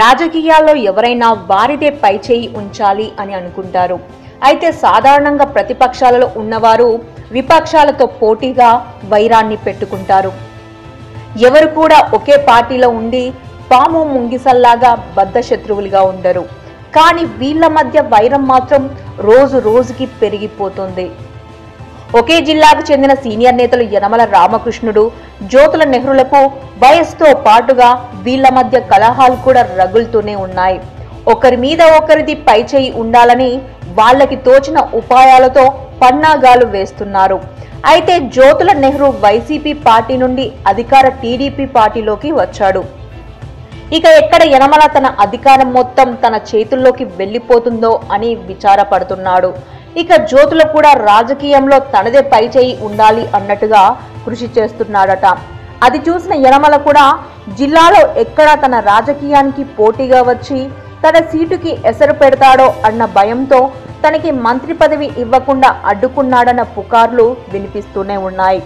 రాజకీయాల్లో ఎవరైనా వారిదే పైచేయి ఉంచాలి అని అనుకుంటారు. అయితే సాధారణంగా ప్రతిపక్షాలలో ఉన్నవారు విపక్షాలతో పోటీగా వైరాన్ని పెట్టుకుంటారు. ఎవరు కూడా ఒకే పార్టీలో ఉండి పాము ముంగిసల్లాగా బద్ధ శత్రువులుగా ఉండరు. కానీ వీళ్ళ మధ్య వైరం మాత్రం రోజు రోజుకి పెరిగిపోతుంది. ఒకే జిల్లాకు చెందిన సీనియర్ నేతలు యనమల రామకృష్ణుడు జ్యోతుల నెహ్రులకు వయస్సుతో పాటుగా వీళ్ళ మధ్య కలహాలు కూడా రగులుతూనే ఉన్నాయి. ఒకరి మీద ఒకరిది పైచేయి ఉండాలని వాళ్ళకి తోచిన ఉపాయాలతో పన్నాగాలు వేస్తున్నారు. అయితే జ్యోతుల నెహ్రూ వైసీపీ పార్టీ నుండి అధికార టీడీపీ పార్టీలోకి వచ్చాడు. ఇక ఎక్కడ యనమల తన అధికారం మొత్తం తన చేతుల్లోకి వెళ్ళిపోతుందో అని విచారపడుతున్నాడు. ఇక జ్యోతుల కూడా రాజకీయంలో తనదే పైచేయి ఉండాలి అన్నట్టుగా కృషి చేస్తున్నాడట. అది చూసిన యనమల కూడా జిల్లాలో ఎక్కడ తన రాజకీయానికి పోటీగా వచ్చి తన సీటుకి ఎసరు పెడతాడో అన్న భయంతో తనకి మంత్రి పదవి ఇవ్వకుండా అడ్డుకున్నాడన్న పుకార్లు వినిపిస్తూనే ఉన్నాయి.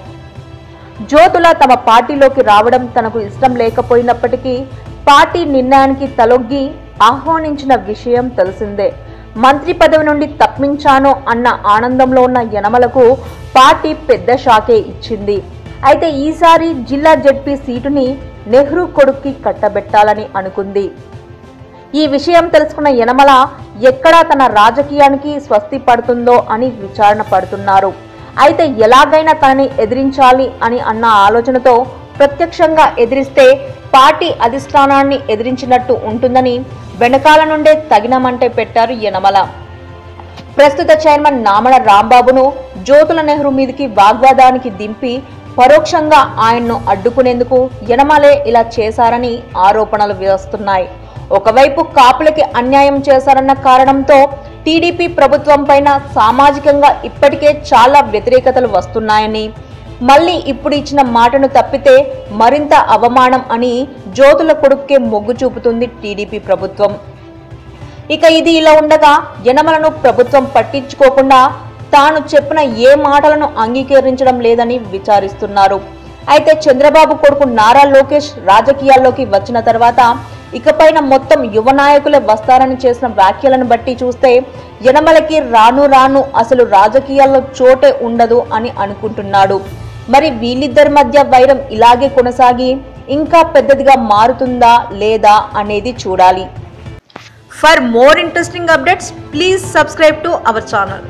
జ్యోతుల తమ పార్టీలోకి రావడం తనకు ఇష్టం లేకపోయినప్పటికీ పార్టీ నిర్ణయానికి తలొగ్గి ఆహ్వానించిన విషయం తెలిసిందే. మంత్రి పదవి నుండి తప్పించాను అన్న ఆనందంలో ఉన్న యనమలకు పార్టీ పెద్ద షాకే ఇచ్చింది. అయితే ఈసారి జిల్లా జడ్పీ సీటుని నెహ్రూ కొడుక్కి కట్టబెట్టాలని అనుకుంది. ఈ విషయం తెలుసుకున్న యనమల ఎక్కడా తన రాజకీయానికి స్వస్తి పడుతుందో అని విచారణ పడుతున్నారు. అయితే ఎలాగైనా తనని ఎదిరించాలి అని అన్న ఆలోచనతో ప్రత్యక్షంగా ఎదిరిస్తే పార్టీ అధిష్టానాన్ని ఎదిరించినట్టు ఉంటుందని వెనకాల నుండే తగినమంటే పెట్టారు యనమల. ప్రస్తుత చైర్మన్ నామల రాంబాబును జ్యోతుల నెహ్రూ మీదకి వాగ్వాదానికి దింపి పరోక్షంగా ఆయన్ను అడ్డుకునేందుకు యనమలే ఇలా చేశారని ఆరోపణలు వేస్తున్నాయి. ఒకవైపు కాపులకి అన్యాయం చేశారన్న కారణంతో టీడీపీ ప్రభుత్వం పైన సామాజికంగా ఇప్పటికే చాలా వ్యతిరేకతలు వస్తున్నాయని మళ్ళీ ఇప్పుడు ఇచ్చిన మాటను తప్పితే మరింత అవమానం అని జ్యోతుల కొడుక్కే మొగ్గు చూపుతుంది టీడీపీ ప్రభుత్వం. ఇక ఇది ఇలా ఉండగా యనమలను ప్రభుత్వం పట్టించుకోకుండా తాను చెప్పిన ఏ మాటలను అంగీకరించడం లేదని విచారిస్తున్నారు. అయితే చంద్రబాబు కొడుకు నారా లోకేష్ రాజకీయాల్లోకి వచ్చిన తర్వాత ఇకపైన మొత్తం యువ నాయకులే వస్తారని చేసిన వ్యాఖ్యలను బట్టి చూస్తే యనమలకి రాను రాను అసలు రాజకీయాల్లో చోటే ఉండదు అని అనుకుంటున్నాడు. మరి వీళ్ళిద్దరి మధ్య వైరం ఇలాగే కొనసాగి ఇంకా పెద్దదిగా మారుతుందా లేదా అనేది చూడాలి. For more interesting updates please subscribe to our channel